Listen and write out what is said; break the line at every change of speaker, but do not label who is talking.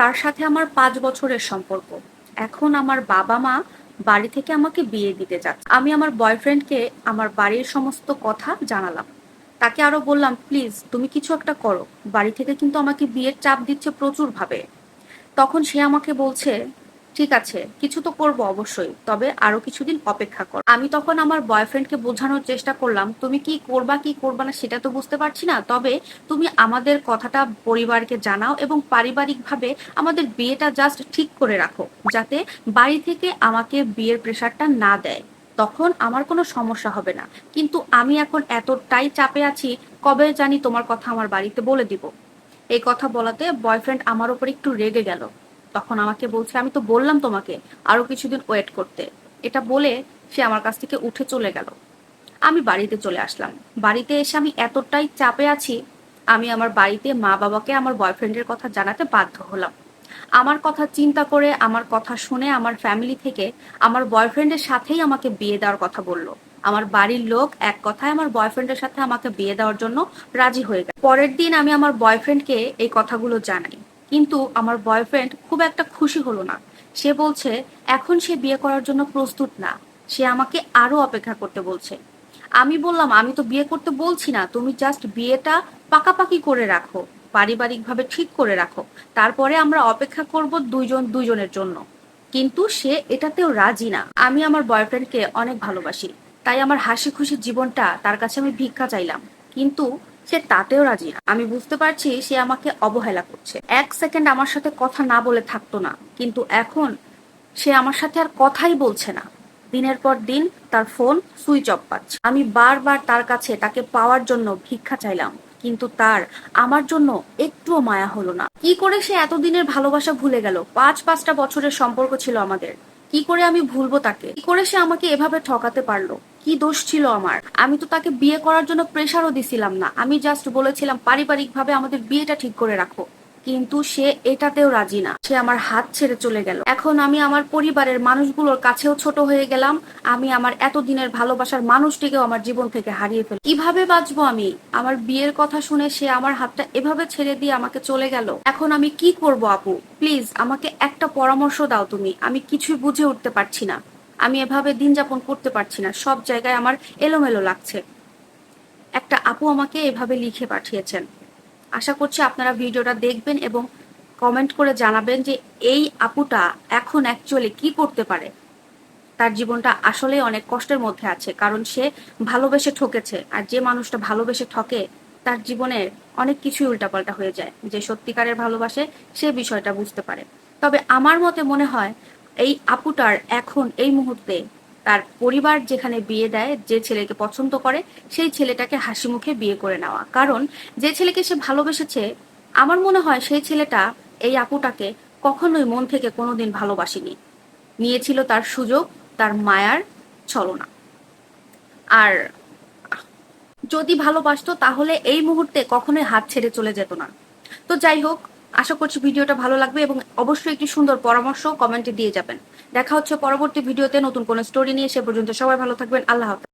তার সাথে আমার পাঁচ বছরের সম্পর্ক। এখন আমার বাবা মা বাড়ি থেকে আমাকে বিয়ে দিতে যাচ্ছে। আমি আমার বয়ফ্রেন্ডকে আমার বাড়ির সমস্ত কথা জানালাম। তাকে আরও বললাম, প্লিজ, তুমি কিছু একটা করো। বাড়ি থেকে কিন্তু আমাকে বিয়ের চাপ দিচ্ছে প্রচুর ভাবে তখন সে আমাকে বলছে ঠিক আছে, কিছু তো করব অবশ্যই, তবে আরও কিছুদিন অপেক্ষা কর। আমি তখন আমার বয়ফ্রেন্ডকে বোঝানোর চেষ্টা করলাম, তুমি কি করবা কি করবা না সেটা তো বুঝতে পারছি না, তবে তুমি আমাদের কথাটা পরিবারকে জানাও এবং পারিবারিকভাবে আমাদের বিয়েটা জাস্ট ঠিক করে রাখো, যাতে বাড়ি থেকে আমাকে বিয়ের প্রেশারটা না দেয়। তখন আমার কোনো সমস্যা হবে না, কিন্তু আমি এখন এতটাই চাপে আছি, কবে জানি তোমার কথা আমার বাড়িতে বলে দিব। এই কথা বলাতে বয়ফ্রেন্ড আমার উপর একটু রেগে গেল। তখন আমাকে বলছে, আমি তো বললাম তোমাকে আরও কিছুদিন ওয়েট করতে। এটা বলে সে আমার কাছ থেকে উঠে চলে গেল। আমি বাড়িতে চলে আসলাম। বাড়িতে এসে আমি এতটাই চাপে আছি, আমি আমার বাড়িতে মা বাবাকে আমার বয়ফ্রেন্ডের কথা জানাতে বাধ্য হলাম। আমার কথা চিন্তা করে, আমার কথা শুনে আমার ফ্যামিলি থেকে আমার বয়ফ্রেন্ডের সাথেই আমাকে বিয়ে দেওয়ার কথা বলল। আমার বাড়ির লোক এক কথায় আমার বয়ফ্রেন্ডের সাথে আমাকে বিয়ে দেওয়ার জন্য রাজি হয়ে গেল। পরের দিন আমি আমার বয়ফ্রেন্ডকে এই কথাগুলো জানাই। কিন্তু আমার বয়ফ্রেন্ড খুব একটা খুশি হলো না। সে বলছে, এখন সে বিয়ে করার জন্য প্রস্তুত না। সে আমাকে আরও অপেক্ষা করতে বলছে। আমি বললাম, আমি তো বিয়ে করতে বলছি না। তুমি জাস্ট বিয়েটা পাকাপাকি করে রাখো, পারিবারিকভাবে ঠিক করে রাখো। তারপরে আমরা অপেক্ষা করব দুইজন, দুইজনের জন্য। কিন্তু সে এটাতেও রাজি না। আমি আমার বয়ফ্রেন্ডকে অনেক ভালোবাসি। তাই আমার হাসি খুশি জীবনটা তার কাছে আমি ভিক্ষা চাইলাম। কিন্তু সে তাতেও রাজি না। আমি বুঝতে পারছি সে আমাকে অবহেলা করছে। এক সেকেন্ড আমার সাথে কথা না বলে থাকতো না, কিন্তু এখন সে আমার সাথে আর কথাই বলছে না। দিনের পর দিন তার ফোন সুইচ অফ পাচ্ছে। আমি বারবার তার কাছে তাকে পাওয়ার জন্য ভিক্ষা চাইলাম, কিন্তু তার আমার জন্য একটুও মায়া হলো না। কি করে সে এতদিনের ভালোবাসা ভুলে গেল? পাঁচ পাঁচটা বছরের সম্পর্ক ছিল আমাদের। কি করে আমি ভুলবো তাকে? কি করে সে আমাকে এভাবে ঠকাতে পারল? কি দোষ ছিল আমার? আমি তো তাকে বিয়ে করার জন্য প্রেশারও দিছিলাম না। আমি জাস্ট বলেছিলাম পারিবারিক ভাবে আমাদের বিয়েটা ঠিক করে রাখো। কিন্তু সে এটাতেও রাজি না। সে আমার হাত ছেড়ে চলে গেল। এখন আমি আমার পরিবারের মানুষগুলোর কাছেও ছোট হয়ে গেলাম। আমি আমার এতদিনের ভালোবাসার মানুষটিকেও আমার জীবন থেকে হারিয়ে ফেলি কীভাবে বাঁচবো আমি? আমার বিয়ের কথা শুনে সে আমার হাতটা এভাবে ছেড়ে দিয়ে আমাকে চলে গেল। এখন আমি কি করব আপু? প্লিজ, আমাকে একটা পরামর্শ দাও তুমি। আমি কিছুই বুঝে উঠতে পারছি না। আমি এভাবে দিন যাপন করতে পারছি না। সব জায়গায় আমার এলোমেলো লাগছে। একটা আপু আমাকে এভাবে লিখে পাঠিয়েছেন। আশা করছি আপনারা ভিডিওটা দেখবেন এবং কমেন্ট করে জানাবেন যে এই আপুটা এখন অ্যাকচুয়ালি কি করতে পারে। তার জীবনটা আসলে অনেক কষ্টের মধ্যে আছে, কারণ সে ভালোবেসে ঠকেছে আর যে মানুষটা ভালোবেসে ঠকে, তার জীবনের অনেক কিছুই উল্টাপাল্টা হয়ে যায়। যে সত্যিকারের ভালোবাসে, সে বিষয়টা বুঝতে পারে। তবে আমার মতে মনে হয়, এই আপুটার এখন এই মুহূর্তে তার পরিবার যেখানে বিয়ে দেয়, যে ছেলেকে পছন্দ করে, সেই ছেলেটাকে হাসি মুখে বিয়ে করে নেওয়া। কারণ যে ছেলেকে সে ভালোবেসেছে, আমার মনে হয় সেই ছেলেটা এই আপুটাকে কখনোই মন থেকে কোনোদিন ভালোবাসেনি। নিয়েছিল তার সুযোগ, তার মায়ার ছলনা। আর যদি ভালোবাসতো, তাহলে এই মুহূর্তে কখনোই হাত ছেড়ে চলে যেত না। তো যাই হোক আশা করছি ভিডিওটা ভালো লাগবে এবং অবশ্যই একটি সুন্দর পরামর্শ কমেন্টে দিয়ে যাবেন। দেখা হচ্ছে পরবর্তী ভিডিওতে নতুন কোন স্টোরি নিয়ে, সে পর্যন্ত সবাই ভালো থাকবেন, আল্লাহ হাফেজ।